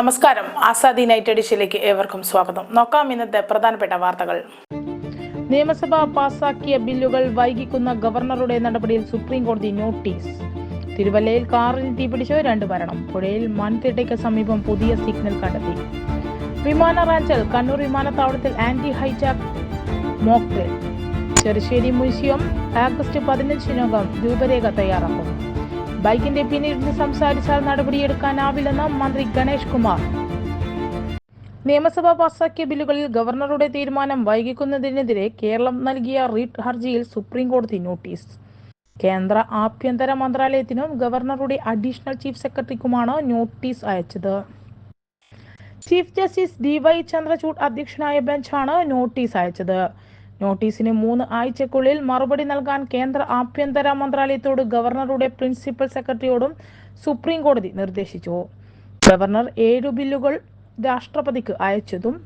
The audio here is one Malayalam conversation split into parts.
നമസ്കാരം. ആസാദി നൈറ്റ് എഡിഷനിലേക്ക് ഏവർക്കും സ്വാഗതം. നോക്കാം ഇന്നത്തെ പ്രധാനപ്പെട്ട വാർത്തകൾ. നിയമസഭ പാസാക്കിയ ബില്ലുകൾ വൈകിക്കുന്ന ഗവർണറുടെ നടപടിയിൽ സുപ്രീം കോടതി നോട്ടീസ്. തിരുവല്ലയിൽ കാറിൽ തീപിടിച്ച് രണ്ട് മരണം. പുഴയിൽ മൺതിട്ടയ്ക്ക് സമീപം പുതിയ സിഗ്നൽ കണ്ടെത്തി. വിമാന റാഞ്ചൽ കണ്ണൂർ വിമാനത്താവളത്തിൽ anti hijack mock. Drill Cherussery museum August പതിനഞ്ചിനകം രൂപരേഖ തയ്യാറാക്കും ബൈക്കിന്റെ പിന്നിലിരുന്ന് സംസാരിച്ചാൽ നടപടിയെടുക്കാനാവില്ലെന്ന് മന്ത്രി ഗണേഷ് കുമാർ. നിയമസഭ പാസാക്കിയ ബില്ലുകളിൽ ഗവർണറുടെ തീരുമാനം വൈകിക്കുന്നതിനെതിരെ കേരളം നൽകിയ റിട്ട് ഹർജിയിൽ സുപ്രീം കോടതി നോട്ടീസ്. കേന്ദ്ര ആഭ്യന്തര മന്ത്രാലയത്തിനും ഗവർണറുടെ അഡീഷണൽ ചീഫ് സെക്രട്ടറിക്കുമാണ് നോട്ടീസ് അയച്ചത്. Chief justice D Y Chandrachud അധ്യക്ഷനായ ബെഞ്ചാണ് നോട്ടീസ് അയച്ചത്. നോട്ടീസിന് മൂന്ന് ആഴ്ചക്കുള്ളിൽ മറുപടി നൽകാൻ കേന്ദ്ര ആഭ്യന്തര മന്ത്രാലയത്തോട് ഗവർണറുടെ പ്രിൻസിപ്പൽ സെക്രട്ടറിയോടും സുപ്രീം കോടതി നിർദ്ദേശിച്ചു. ഗവർണർ ഏഴ് ബില്ലുകൾ രാഷ്ട്രപതിക്ക് അയച്ചതും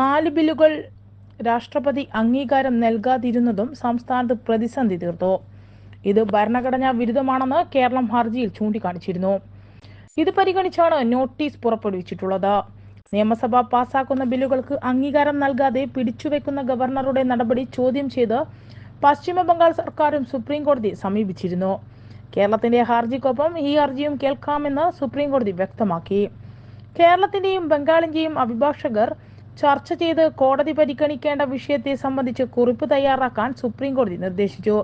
നാല് ബില്ലുകൾ രാഷ്ട്രപതി അംഗീകാരം നൽകാതിരുന്നതും സംസ്ഥാനത്ത് പ്രതിസന്ധി തീർത്തു. ഇത് ഭരണഘടനാ വിരുദ്ധമാണെന്ന് കേരളം ഹർജിയിൽ ചൂണ്ടിക്കാണിച്ചിരുന്നു. ഇത് പരിഗണിച്ചാണ് നോട്ടീസ് പുറപ്പെടുവിച്ചിട്ടുള്ളത്. നിയമസഭ പാസാക്കുന്ന ബില്ലുകൾക്ക് അംഗീകാരം നൽകാതെ പിടിച്ചുവെക്കുന്ന ഗവർണറുടെ നടപടി ചോദ്യം ചെയ്ത് പശ്ചിമ ബംഗാൾ സർക്കാരും സുപ്രീം കോടതി സമീപിച്ചിരുന്നു. കേരളത്തിന്റെ ഹർജിക്കൊപ്പം ഈ ഹർജിയും കേൾക്കാമെന്ന് സുപ്രീം കോടതി വ്യക്തമാക്കി. കേരളത്തിന്റെയും ബംഗാളിന്റെയും അഭിഭാഷകർ ചർച്ച ചെയ്ത് കോടതി പരിഗണിക്കേണ്ട വിഷയത്തെ സംബന്ധിച്ച് കുറിപ്പ് തയ്യാറാക്കാൻ സുപ്രീം കോടതി നിർദ്ദേശിച്ചു.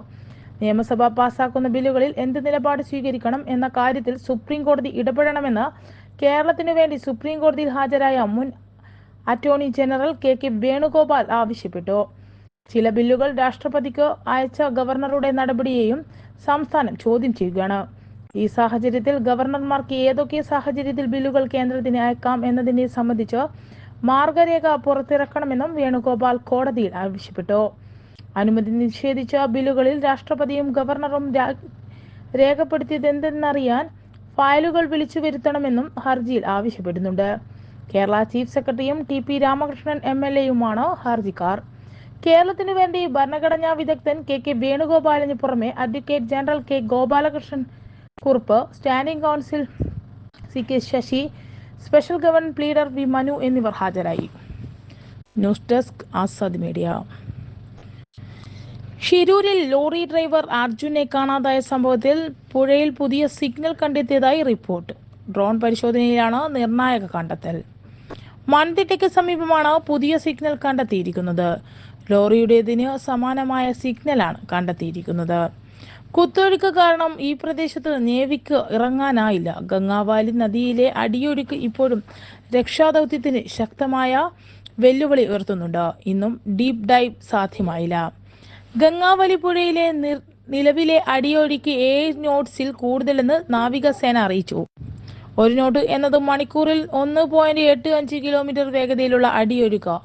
നിയമസഭ പാസാക്കുന്ന ബില്ലുകളിൽ എന്ത് നിലപാട് സ്വീകരിക്കണം എന്ന കാര്യത്തിൽ സുപ്രീം കോടതി ഇടപെടണമെന്ന് കേരളത്തിനു വേണ്ടി സുപ്രീം കോടതിയിൽ ഹാജരായ മുൻ attorney general K K Venugopal ആവശ്യപ്പെട്ടു. ചില ബില്ലുകൾ രാഷ്ട്രപതിക്ക് അയച്ച ഗവർണറുടെ നടപടിയെയും സംസ്ഥാനം ചോദ്യം ചെയ്യുകയാണ്. ഈ സാഹചര്യത്തിൽ ഗവർണർമാർക്ക് ഏതൊക്കെ സാഹചര്യത്തിൽ ബില്ലുകൾ കേന്ദ്രത്തിന് അയക്കാം എന്നതിനെ സംബന്ധിച്ച് മാർഗരേഖ പുറത്തിറക്കണമെന്നും വേണുഗോപാൽ കോടതിയിൽ ആവശ്യപ്പെട്ടു. അനുമതി നിഷേധിച്ച ബില്ലുകളിൽ രാഷ്ട്രപതിയും ഗവർണറും രേഖപ്പെടുത്തിയതെന്തെന്നറിയാൻ ഫയലുകൾ വിളിച്ചു വരുത്തണമെന്നും ഹർജിയിൽ ആവശ്യപ്പെടുന്നുണ്ട്. കേരള ചീഫ് സെക്രട്ടറിയും T P Ramakrishnan M L എയുമാണ് ഹർജിക്കാർ. കേരളത്തിനു വേണ്ടി ഭരണഘടനാ വിദഗ്ധൻ കെ കെ വേണുഗോപാലിന് പുറമെ advocate general K Gopalakrishnan Kurup standing counsel C K Sasi special government leader V Manu എന്നിവർ ഹാജരായി. News desk Azad media. ഷിരൂരിൽ lorry driver അർജുനെ കാണാതായ സംഭവത്തിൽ പുഴയിൽ പുതിയ സിഗ്നൽ കണ്ടെത്തിയതായി റിപ്പോർട്ട്. ഡ്രോൺ പരിശോധനയിലാണ് നിർണായക കണ്ടെത്തൽ. മൺതിട്ടയ്ക്ക് സമീപമാണ് പുതിയ സിഗ്നൽ കണ്ടെത്തിയിരിക്കുന്നത്. ലോറിയുടേതിന് സമാനമായ സിഗ്നലാണ് കണ്ടെത്തിയിരിക്കുന്നത്. കുത്തൊഴുക്ക് കാരണം ഈ പ്രദേശത്ത് നേവിക്ക് ഇറങ്ങാനായില്ല. ഗംഗാവാലി നദിയിലെ അടിയൊഴുക്ക് ഇപ്പോഴും രക്ഷാദൗത്യത്തിന് ശക്തമായ വെല്ലുവിളി ഉയർത്തുന്നുണ്ട്. ഇന്നും ഡീപ് ഡൈവ് സാധ്യമായില്ല. ഗംഗാവലി പുഴയിലെ നിർ- നിലവിലെ അടിയൊഴുക്ക് ഏഴ് നോട്ട്സിൽ കൂടുതലെന്ന് നാവികസേന അറിയിച്ചു. ഒരു നോട്ട് എന്നത് മണിക്കൂറിൽ ഒന്ന് പോയിന്റ് എട്ട് അഞ്ച് കിലോമീറ്റർ വേഗതയിലുള്ള അടിയൊഴുക്ക്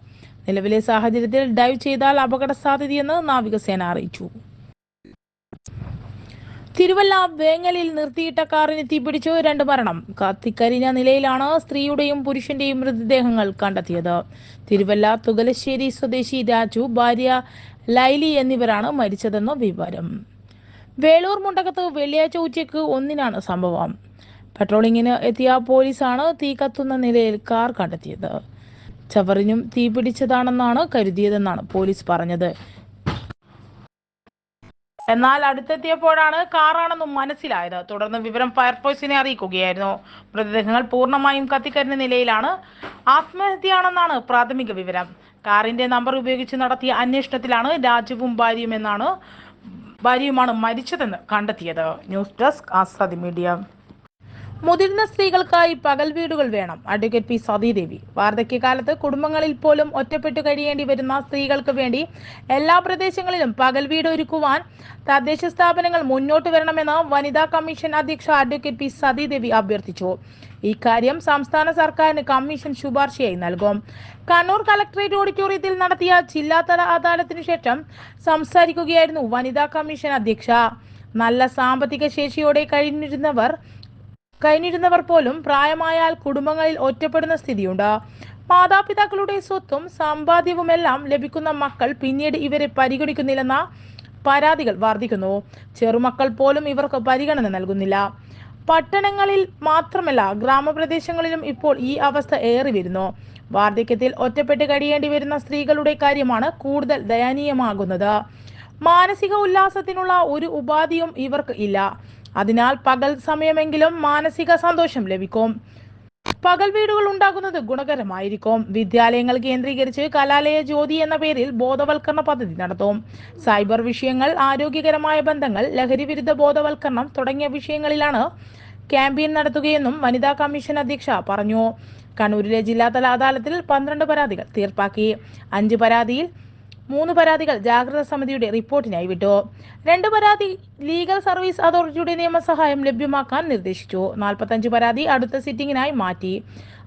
നിലവിലെ സാഹചര്യത്തിൽ ഡൈവ് ചെയ്താൽ അപകട സാധ്യതയെന്ന് നാവികസേന അറിയിച്ചു. തിരുവല്ല വേങ്ങലിൽ നിർത്തിയിട്ട കാറിന് തീപിടിച്ചു രണ്ട് മരണം. കത്തിക്കരിഞ്ഞ നിലയിലാണ് സ്ത്രീയുടെയും പുരുഷന്റെയും മൃതദേഹങ്ങൾ കണ്ടെത്തിയത്. തിരുവല്ല തുകലശ്ശേരി സ്വദേശി രാജു ഭാര്യ ലൈലി എന്നിവരാണ് മരിച്ചതെന്ന വിവരം. വേളൂർ മുണ്ടകത്ത് വെള്ളിയാഴ്ച ഉച്ചയ്ക്ക് ഒന്നിനാണ് സംഭവം. പെട്രോളിങ്ങിന് എത്തിയ പോലീസാണ് തീ കത്തുന്ന നിലയിൽ കാർ കണ്ടെത്തിയത്. ചവറിനും തീ പിടിച്ചതാണെന്നാണ് കരുതിയതെന്നാണ് പോലീസ് പറഞ്ഞത്. എന്നാൽ അടുത്തെത്തിയപ്പോഴാണ് കാറാണെന്നും മനസ്സിലായത്. തുടർന്ന് വിവരം ഫയർഫോഴ്സിനെ അറിയിക്കുകയായിരുന്നു. മൃതദേഹങ്ങൾ പൂർണമായും കത്തിക്കരിഞ്ഞ നിലയിലാണ് ആത്മഹത്യയാണെന്നാണ് പ്രാഥമിക വിവരം. കാറിന്റെ നമ്പർ ഉപയോഗിച്ച് നടത്തിയ അന്വേഷണത്തിലാണ് രാജുവും ഭാര്യയും എന്നാണ് ഭാര്യയുമാണ് മരിച്ചതെന്ന് കണ്ടെത്തിയത്. News desk Azadi media. മുതിർന്ന സ്ത്രീകൾക്കായി പകൽ വീടുകൾ വേണം. Advocate P Sathidevi. വാർദ്ധക്യകാലത്ത് കുടുംബങ്ങളിൽ പോലും ഒറ്റപ്പെട്ടു കഴിയേണ്ടി വരുന്ന സ്ത്രീകൾക്ക് വേണ്ടി എല്ലാ പ്രദേശങ്ങളിലും പകൽ വീട് ഒരുക്കുവാൻ തദ്ദേശ സ്ഥാപനങ്ങൾ മുന്നോട്ട് വരണമെന്ന് വനിതാ കമ്മീഷൻ അധ്യക്ഷ അഡ്വക്കേറ്റ് പി സതീദേവി അഭ്യർത്ഥിച്ചു. ഇക്കാര്യം സംസ്ഥാന സർക്കാരിന് കമ്മീഷൻ ശുപാർശയായി നൽകും. കണ്ണൂർ കലക്ടറേറ്റ് ഓഡിറ്റോറിയത്തിൽ നടത്തിയ ജില്ലാതല അദാലത്തിനു ശേഷം സംസാരിക്കുകയായിരുന്നു വനിതാ കമ്മീഷൻ അധ്യക്ഷ. നല്ല സാമ്പത്തിക ശേഷിയോടെ കഴിഞ്ഞിരുന്നവർ കഴിഞ്ഞിരുന്നവർ പോലും പ്രായമായാൽ കുടുംബങ്ങളിൽ ഒറ്റപ്പെടുന്ന സ്ഥിതിയുണ്ട്. മാതാപിതാക്കളുടെ സ്വത്തും സമ്പാദ്യവുമെല്ലാം ലഭിക്കുന്ന മക്കൾ പിന്നീട് ഇവരെ പരിഗണിക്കുന്നില്ലെന്ന പരാതികൾ വർദ്ധിക്കുന്നു ചെറുമക്കൾ പോലും ഇവർക്ക് പരിഗണന നൽകുന്നില്ല. പട്ടണങ്ങളിൽ മാത്രമല്ല ഗ്രാമപ്രദേശങ്ങളിലും ഇപ്പോൾ ഈ അവസ്ഥ ഏറി വരുന്നു. വാർദ്ധക്യത്തിൽ ഒറ്റപ്പെട്ട് കഴിയേണ്ടി വരുന്ന സ്ത്രീകളുടെ കാര്യമാണ് കൂടുതൽ ദയനീയമാകുന്നത്. മാനസിക ഉല്ലാസത്തിനുള്ള ഒരു ഉപാധിയും ഇവർക്ക് ഇല്ല. അതിനാൽ പകൽ സമയമെങ്കിലും മാനസിക സന്തോഷം ലഭിക്കും. പകൽ വീടുകൾ ഉണ്ടാകുന്നത് ഗുണകരമായിരിക്കും. വിദ്യാലയങ്ങൾ കേന്ദ്രീകരിച്ച് കലാലയ ജ്യോതി എന്ന പേരിൽ ബോധവൽക്കരണ പദ്ധതി നടത്തും. സൈബർ വിഷയങ്ങൾ ആരോഗ്യകരമായ ബന്ധങ്ങൾ ലഹരി വിരുദ്ധ ബോധവൽക്കരണം തുടങ്ങിയ വിഷയങ്ങളിലാണ് ക്യാമ്പയിൻ നടത്തുകയെന്നും വനിതാ കമ്മീഷൻ അധ്യക്ഷ പറഞ്ഞു. കണ്ണൂരിലെ ജില്ലാതല അദാലത്തിൽ പന്ത്രണ്ട് പരാതികൾ തീർപ്പാക്കി. അഞ്ച് പരാതിയിൽ മൂന്ന് പരാതികൾ ജാഗ്രതാ സമിതിയുടെ റിപ്പോർട്ടിനായി വിട്ടു. രണ്ട് പരാതി ലീഗൽ സർവീസ് അതോറിറ്റിയുടെ നിയമസഹായം ലഭ്യമാക്കാൻ നിർദ്ദേശിച്ചു. നാൽപ്പത്തഞ്ച് പരാതി അടുത്ത സിറ്റിംഗിനായി മാറ്റി.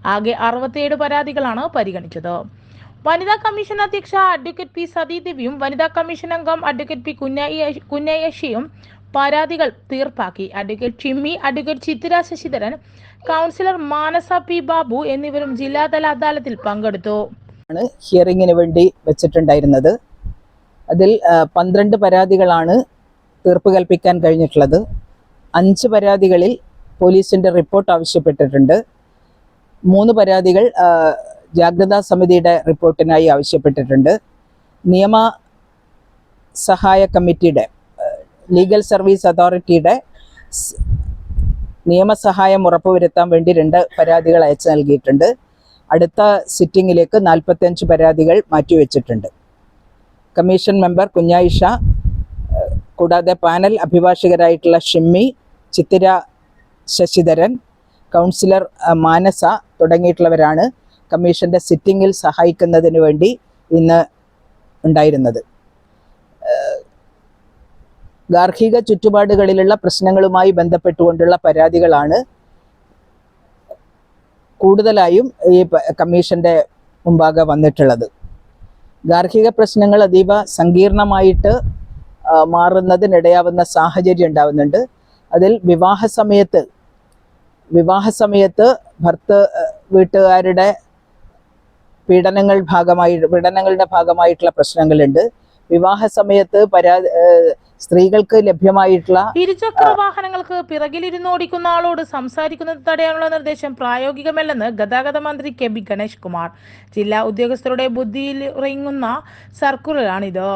ആകെ അറുപത്തിയേഴ് പരാതികളാണ് പരിഗണിച്ചത്. വനിതാ കമ്മീഷൻ അധ്യക്ഷ അഡ്വക്കേറ്റ് പി സതീദേവിയും വനിതാ കമ്മീഷൻ അംഗം അഡ്വക്കേറ്റ് പി കുഞ്ഞായി കുഞ്ഞയഷിയും പരാതികൾ തീർപ്പാക്കി. Advocate Shimmi advocate Chithira Sasidharan counsellor Manasa P Babu എന്നിവരും ജില്ലാതല അദാലത്തിൽ പങ്കെടുത്തു. ആണ് ഹിയറിങ്ങിന് വേണ്ടി വെച്ചിട്ടുണ്ടായിരുന്നത്. അതിൽ പന്ത്രണ്ട് പരാതികളാണ് തീർപ്പ് കൽപ്പിക്കാൻ കഴിഞ്ഞിട്ടുള്ളത്. അഞ്ച് പരാതികളിൽ പോലീസിന്റെ റിപ്പോർട്ട് ആവശ്യപ്പെട്ടിട്ടുണ്ട്. മൂന്ന് പരാതികൾ ജാഗ്രതാ സമിതിയുടെ റിപ്പോർട്ടിനായി ആവശ്യപ്പെട്ടിട്ടുണ്ട്. നിയമ സഹായ കമ്മിറ്റിയുടെ ലീഗൽ സർവീസ് അതോറിറ്റിയുടെ നിയമസഹായം ഉറപ്പുവരുത്താൻ വേണ്ടി രണ്ട് പരാതികൾ അയച്ചു നൽകിയിട്ടുണ്ട്. അടുത്ത സിറ്റിംഗിലേക്ക് നാൽപ്പത്തഞ്ച് പരാതികൾ മാറ്റിവെച്ചിട്ടുണ്ട്. കമ്മീഷൻ മെമ്പർ കുഞ്ഞായിഷ കൂടാതെ പാനൽ അഭിഭാഷകരായിട്ടുള്ള ഷിമ്മി ചിത്തിര ശശിധരൻ കൗൺസിലർ മാനസ തുടങ്ങിയിട്ടുള്ളവരാണ് കമ്മീഷന്റെ സിറ്റിംഗിൽ സഹായിക്കുന്നതിന് വേണ്ടി ഇന്ന് ഉണ്ടായിരുന്നത്. ഗാർഹിക ചുറ്റുപാടുകളിലുള്ള പ്രശ്നങ്ങളുമായി ബന്ധപ്പെട്ടുകൊണ്ടുള്ള പരാതികളാണ് കൂടുതലായും ഈ കമ്മീഷന്റെ മുമ്പാകെ വന്നിട്ടുള്ളത്. ഗാർഹിക പ്രശ്നങ്ങൾ അതീവ സങ്കീർണമായിട്ട് മാറുന്നതിനിടയാവുന്ന സാഹചര്യം ഉണ്ടാവുന്നുണ്ട്. അതിൽ വിവാഹ സമയത്ത് വിവാഹ സമയത്ത് ഭർത്ത് വീട്ടുകാരുടെ പീഡനങ്ങൾ ഭാഗമായി പീഡനങ്ങളുടെ ഭാഗമായിട്ടുള്ള പ്രശ്നങ്ങളുണ്ട്. വിവാഹ സമയത്ത് പരാ ആ, സ്ത്രീകൾക്ക് ലഭ്യമായിട്ടുള്ള ഇരുചക്ര വാഹനങ്ങൾക്ക് പിറകിലിരുന്ന് ഓടിക്കുന്ന ആളോട് സംസാരിക്കുന്നത് തടയാനുള്ള നിർദ്ദേശം പ്രായോഗികമല്ലെന്ന് ഗതാഗത മന്ത്രി കെ ബി ഗണേഷ് കുമാർ. ജില്ലാ ഉദ്യോഗസ്ഥരുടെ ബുദ്ധിയിൽ ഇറങ്ങുന്ന സർക്കുലറാണിത്.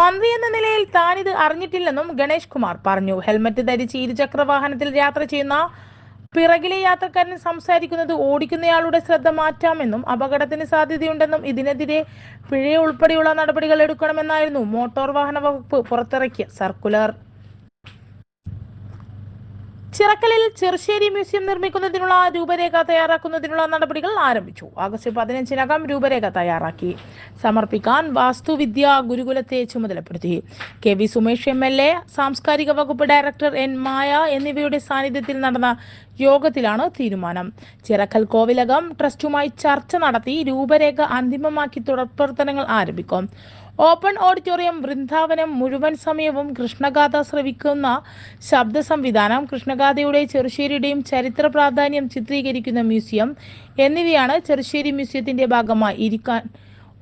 മന്ത്രി എന്ന നിലയിൽ താനിത് അറിഞ്ഞിട്ടില്ലെന്നും ഗണേഷ് കുമാർ പറഞ്ഞു. ഹെൽമറ്റ് ധരിച്ച് ഇരുചക്ര വാഹനത്തിൽ യാത്ര ചെയ്യുന്ന പിറകിലെ യാത്രക്കാരൻ സംസാരിക്കുന്നത് ഓടിക്കുന്നയാളുടെ ശ്രദ്ധ മാറ്റാമെന്നും അപകടത്തിന് സാധ്യതയുണ്ടെന്നും ഇതിനെതിരെ പിഴ ഉൾപ്പെടെയുള്ള നടപടികൾ എടുക്കണമെന്നായിരുന്നു മോട്ടോർ വാഹന വകുപ്പ് പുറത്തിറക്കിയ സർക്കുലർ. ചിറക്കലിൽ ചെറുശ്ശേരി മ്യൂസിയം നിർമ്മിക്കുന്നതിനുള്ള രൂപരേഖ തയ്യാറാക്കുന്നതിനുള്ള നടപടികൾ ആരംഭിച്ചു. ആഗസ്റ്റ് പതിനഞ്ചിനകം രൂപരേഖ തയ്യാറാക്കി. സമർപ്പിക്കാൻ വാസ്തുവിദ്യ ഗുരുകുലത്തെ ചുമതലപ്പെടുത്തി. K V Sumesh M L A സാംസ്കാരിക വകുപ്പ് ഡയറക്ടർ എൻ മായ എന്നിവയുടെ സാന്നിധ്യത്തിൽ നടന്ന യോഗത്തിലാണ് തീരുമാനം. ചിറക്കൽ കോവിലകം ട്രസ്റ്റുമായി ചർച്ച നടത്തി രൂപരേഖ അന്തിമമാക്കി തുടർ പ്രവർത്തനങ്ങൾ ആരംഭിക്കും. ഓപ്പൺ ഓഡിറ്റോറിയം വൃന്ദാവനം മുഴുവൻ സമയവും കൃഷ്ണഗാഥ ശ്രവിക്കുന്ന ശബ്ദ സംവിധാനം കൃഷ്ണഗാഥയുടെ ചെറുശ്ശേരിയുടെയും ചരിത്ര പ്രാധാന്യം ചിത്രീകരിക്കുന്ന മ്യൂസിയം എന്നിവയാണ് ചെറുശ്ശേരി മ്യൂസിയത്തിന്റെ ഭാഗമായി ഇരിക്കാൻ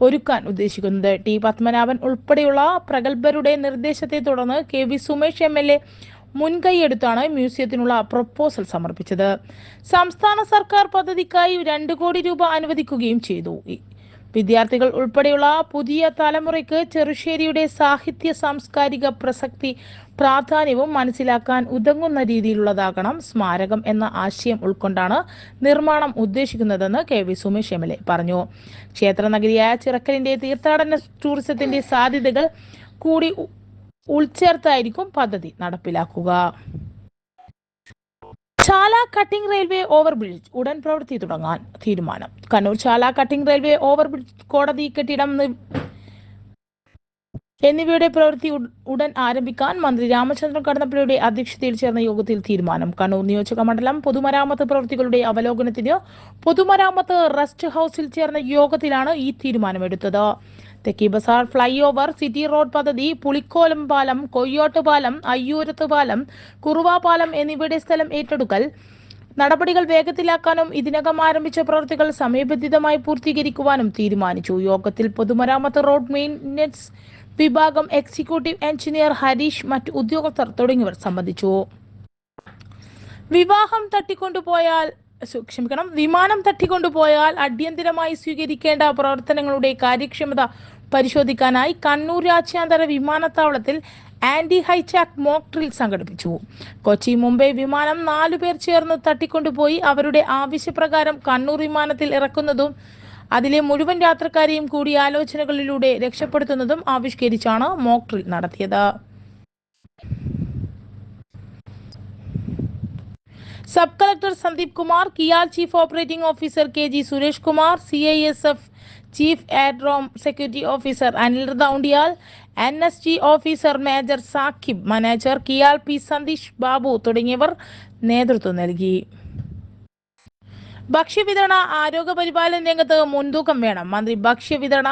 ഒരുക്കാൻ ഉദ്ദേശിക്കുന്നത്. ടി പത്മനാഭൻ ഉൾപ്പെടെയുള്ള പ്രഗത്ഭരുടെ നിർദ്ദേശത്തെ തുടർന്ന് K V Sumesh M L A മുൻകൈയെടുത്താണ് മ്യൂസിയത്തിനുള്ള പ്രപ്പോസൽ സമർപ്പിച്ചത്. സംസ്ഥാന സർക്കാർ പദ്ധതിക്കായി രണ്ട് കോടി രൂപ അനുവദിക്കുകയും ചെയ്തു. വിദ്യാർത്ഥികൾ ഉൾപ്പെടെയുള്ള പുതിയ തലമുറയ്ക്ക് ചെറുശ്ശേരിയുടെ സാഹിത്യ സാംസ്കാരിക പ്രസക്തി പ്രാധാന്യവും മനസ്സിലാക്കാൻ ഉതങ്ങുന്ന രീതിയിലുള്ളതാകണം സ്മാരകം എന്ന ആശയം ഉൾക്കൊണ്ടാണ് നിർമ്മാണം ഉദ്ദേശിക്കുന്നതെന്ന് K V Sumesh M L A പറഞ്ഞു. ക്ഷേത്രനഗരിയായ ചിറക്കലിന്റെ തീർത്ഥാടന ടൂറിസത്തിന്റെ സാധ്യതകൾ കൂടി ഉൾച്ചേർത്തായിരിക്കും പദ്ധതി നടപ്പിലാക്കുക. ചാല കട്ടിംഗ് റെയിൽവേ ഓവർബ്രിഡ്ജ് ഉടൻ പ്രവൃത്തി തുടങ്ങാൻ തീരുമാനം. Kannur Chala cutting railway overbridge കോടതി കെട്ടിടം എന്നിവയുടെ പ്രവൃത്തി ഉടൻ ആരംഭിക്കാൻ മന്ത്രി രാമചന്ദ്രൻ കടന്നപ്പള്ളിയുടെ അധ്യക്ഷതയിൽ ചേർന്ന യോഗത്തിൽ തീരുമാനം. കണ്ണൂർ നിയോജക മണ്ഡലം പൊതുമരാമത്ത് പ്രവൃത്തികളുടെ അവലോകനത്തിന് പൊതുമരാമത്ത് റെസ്റ്റ് ഹൌസിൽ ചേർന്ന യോഗത്തിലാണ് ഈ തീരുമാനമെടുത്തത്. Thekki Bazar fly over city road പദ്ധതി പുളിക്കോലം പാലം കൊയ്യോട്ട് പാലം അയ്യൂരത്ത് പാലം കുറുവാ പാലം എന്നിവയുടെ സ്ഥലം ഏറ്റെടുക്കൽ. നടപടികൾ വേഗത്തിലാക്കാനും ഇതിനകം ആരംഭിച്ച പ്രവൃത്തികൾ സമയബന്ധിതമായി പൂർത്തീകരിക്കുവാനും തീരുമാനിച്ചു. യോഗത്തിൽ പൊതുമരാമത്ത് റോഡ് മെയിന്റനൻസ് വിഭാഗം എക്സിക്യൂട്ടീവ് എഞ്ചിനീയർ ഹരീഷ് മറ്റ് ഉദ്യോഗസ്ഥർ തുടങ്ങിയവർ സംബന്ധിച്ചു. വിവാഹം തട്ടിക്കൊണ്ടുപോയാൽ ക്ഷമിക്കണം വിമാനം തട്ടിക്കൊണ്ടുപോയാൽ അടിയന്തിരമായി സ്വീകരിക്കേണ്ട പ്രവർത്തനങ്ങളുടെ കാര്യക്ഷമത പരിശോധിക്കാനായി കണ്ണൂർ രാജ്യാന്തര വിമാനത്താവളത്തിൽ ആന്റി ഹൈജാക്ക് മോക്ക് ഡ്രിൽ സംഘടിപ്പിച്ചു. കൊച്ചി മുംബൈ വിമാനം നാലു പേർ ചേർന്ന് തട്ടിക്കൊണ്ടുപോയി അവരുടെ ആവശ്യപ്രകാരം കണ്ണൂർ വിമാനത്തിൽ ഇറക്കുന്നതും അതിലെ മുഴുവൻ യാത്രക്കാരെയും കൂടി ആലോചനകളിലൂടെ രക്ഷപ്പെടുത്തുന്നതും ആവിഷ്കരിച്ചാണ് മോക്ക് ഡ്രിൽ നടത്തിയത്. Sub collector Sandeep Kumar KIAL chief operating officer K G Suresh Kumar C I S F chief aerodrome security officer Anil Dhoundiyal N S G officer major Saqib manager KIAL P Sandeesh Babu തുടങ്ങിയവർ നേതൃത്വം നൽകി. ഭക്ഷ്യവിതരണ ആരോഗ്യ പരിപാലന രംഗത്ത് മുൻതൂക്കം വേണം. മന്ത്രി ഭക്ഷ്യവിതരണ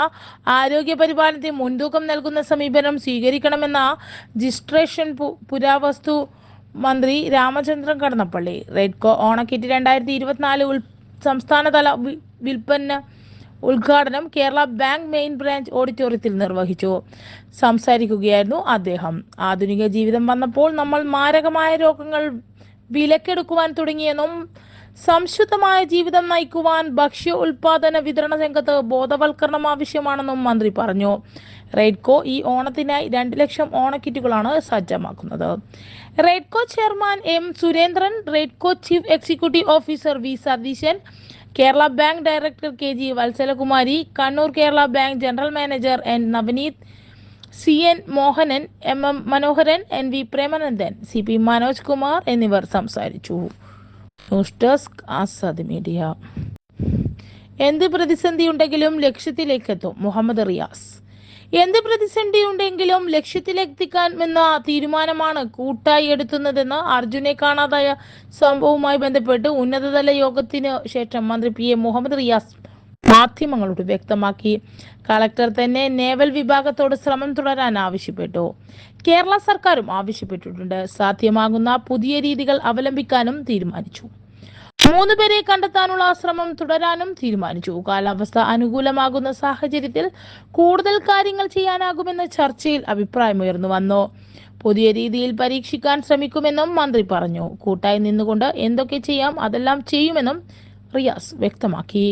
ആരോഗ്യ പരിപാലനത്തിന് മുൻതൂക്കം നൽകുന്ന സമീപനം സ്വീകരിക്കണമെന്ന രജിസ്ട്രേഷൻ പു- പുരാവസ്തു മന്ത്രി രാമചന്ദ്രൻ കടന്നപ്പള്ളി റെഡ്കോ ഓണക്കിറ്റ് രണ്ടായിരത്തി ഇരുപത്തിനാല് സംസ്ഥാനതല വിൽപ്പന ഉദ്ഘാടനം കേരള ബാങ്ക് മെയിൻ ബ്രാഞ്ച് ഓഡിറ്റോറിയത്തിൽ നിർവഹിച്ചു. സംസാരിക്കുകയായിരുന്നു അദ്ദേഹം. ആധുനിക ജീവിതം വന്നപ്പോൾ നമ്മൾ മാരകമായ രോഗങ്ങൾ വിലക്കെടുക്കുവാൻ തുടങ്ങിയെന്നും സംശുദ്ധമായ ജീവിതം നയിക്കുവാൻ ഭക്ഷ്യ ഉൽപാദന വിതരണ രംഗത്ത് ബോധവൽക്കരണം ആവശ്യമാണെന്നും മന്ത്രി പറഞ്ഞു. റെയ്ഡ്കോ ഈ ഓണത്തിനായി രണ്ട് ലക്ഷം ഓണക്കിറ്റുകളാണ് സജ്ജമാക്കുന്നത്. Raidco chairman M Surendran Raidco chief executive officer V Satheesan Kerala bank director K G Valsalakumari Kannur Kerala bank general manager N Navaneeth C N Mohanan M M Manoharan N V Premanandan C P Manoj Kumar എന്നിവർ സംസാരിച്ചു. ന്യൂസ് ഡെസ്ക് ആസാദ് മീഡിയ എന്ത് പ്രതിസന്ധി ഉണ്ടെങ്കിലും ലക്ഷ്യത്തിലേക്കെത്തും മുഹമ്മദ് റിയാസ്. എന്ത് പ്രതിസന്ധി ഉണ്ടെങ്കിലും ലക്ഷ്യത്തിലെത്തിക്കാൻ എന്ന തീരുമാനമാണ് കൂട്ടായി എടുത്തുന്നതെന്ന് അർജുനെ കാണാതായ സംഭവവുമായി ബന്ധപ്പെട്ട് ഉന്നതതല യോഗത്തിന് ശേഷം മന്ത്രി പി എ മുഹമ്മദ് റിയാസ് മാധ്യമങ്ങളോട് വ്യക്തമാക്കി. കളക്ടർ തന്നെ നേവൽ വിഭാഗത്തോട് ശ്രമം തുടരാൻ ആവശ്യപ്പെട്ടു. കേരള സർക്കാരും ആവശ്യപ്പെട്ടിട്ടുണ്ട്. സാധ്യമാകുന്ന പുതിയ രീതികൾ അവലംബിക്കാനും തീരുമാനിച്ചു. മൂന്ന് പേരെ കണ്ടെത്താനുള്ള ശ്രമം തുടരാനും തീരുമാനിച്ചു. കാലാവസ്ഥ അനുകൂലമാകുന്ന സാഹചര്യത്തിൽ കൂടുതൽ കാര്യങ്ങൾ ചെയ്യാനാകുമെന്ന ചർച്ചയിൽ അഭിപ്രായമുയർന്നു വന്നു. പുതിയ രീതിയിൽ പരീക്ഷിക്കാൻ ശ്രമിക്കുമെന്നും മന്ത്രി പറഞ്ഞു. കൂട്ടായി നിന്നുകൊണ്ട് എന്തൊക്കെ ചെയ്യാം അതെല്ലാം ചെയ്യുമെന്നും റിയാസ് വ്യക്തമാക്കി.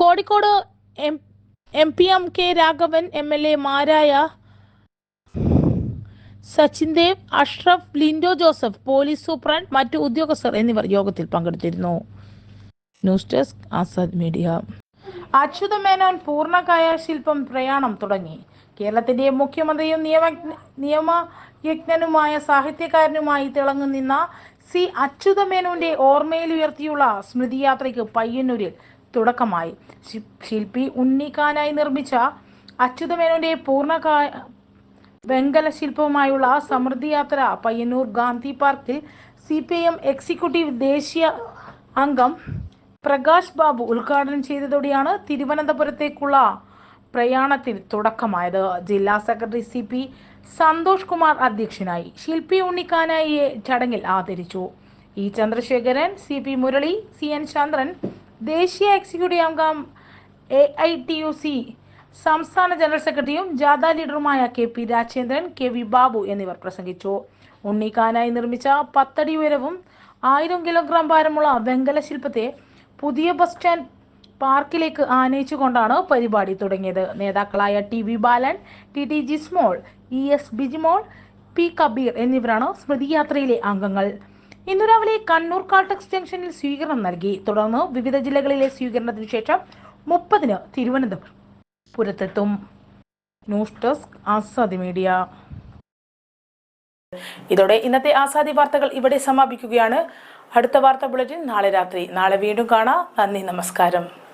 Kozhikode M M P M K Raghavan M L എമാരായ Sachin Dev Ashraf Lindo Joseph police superintendent മറ്റു ഉദ്യോഗസ്ഥർ എന്നിവർ യോഗത്തിൽ പങ്കെടുത്തിരുന്നു. News desk Azad media. Achutha Menon പൂർണകായ ശില്പം പ്രയാണം തുടങ്ങി. കേരളത്തിന്റെ മുഖ്യമന്ത്രിയും നിയമ നിയമയജ്ഞനുമായ സാഹിത്യകാരനുമായി തിളങ്ങുന്ന സി അച്യുത മേനോന്റെ ഓർമ്മയിൽ ഉയർത്തിയുള്ള സ്മൃതിയാത്രയ്ക്ക് പയ്യന്നൂരിൽ തുടക്കമായി. ശില്പി ഉണ്ണിക്കാനായി നിർമ്മിച്ച അച്യുത മേനോന്റെ പൂർണകായ വെങ്കല ശില്പവുമായുള്ള സമൃദ്ധി യാത്ര പയ്യന്നൂർ ഗാന്ധി പാർക്കിൽ സി പി എം എക്സിക്യൂട്ടീവ് ദേശീയ അംഗം പ്രകാശ് ബാബു ഉദ്ഘാടനം ചെയ്തതോടെയാണ് തിരുവനന്തപുരത്തേക്കുള്ള പ്രയാണത്തിൽ തുടക്കമായത്. ജില്ലാ secretary C P Santhosh Kumar അധ്യക്ഷനായി ശില്പി ഉണ്ണിക്കാനായിയെ ചടങ്ങിൽ ആദരിച്ചു. E Chandrasekharan C P Murali C N Chandran ദേശീയ എക്സിക്യൂട്ടീവ് അംഗം A I T U C സംസ്ഥാന ജനറൽ സെക്രട്ടറിയും ജാഥ ലീഡറുമായ K P Rajendran K V Babu എന്നിവർ പ്രസംഗിച്ചു. ഉണ്ണിക്കാനായി നിർമ്മിച്ച പത്തടി ഉയരവും ആയിരം കിലോഗ്രാം ഭാരമുള്ള വെങ്കല ശില്പത്തെ പുതിയ ബസ് സ്റ്റാൻഡ് പാർക്കിലേക്ക് ആനയിച്ചുകൊണ്ടാണ് പരിപാടി തുടങ്ങിയത്. നേതാക്കളായ T V Balan T T Jismol E S Bijimol P Kabir എന്നിവരാണ് സ്മൃതിയാത്രയിലെ അംഗങ്ങൾ. ഇന്നു രാവിലെ കണ്ണൂർ കാൾടെക്സ് ജംഗ്ഷനിൽ സ്വീകരണം നൽകി. തുടർന്ന് വിവിധ ജില്ലകളിലെ സ്വീകരണത്തിന് ശേഷം മുപ്പതിന് Thiruvananthapuram പുരത്തെത്തും. News desk Azadi media. ഇതോടെ ഇന്നത്തെ ആസാദി വാർത്തകൾ ഇവിടെ സമാപിക്കുകയാണ്. അടുത്ത വാർത്ത ബുള്ളറ്റിൻ നാളെ രാത്രി. നാളെ വീണ്ടും കാണാം. നന്ദി നമസ്കാരം.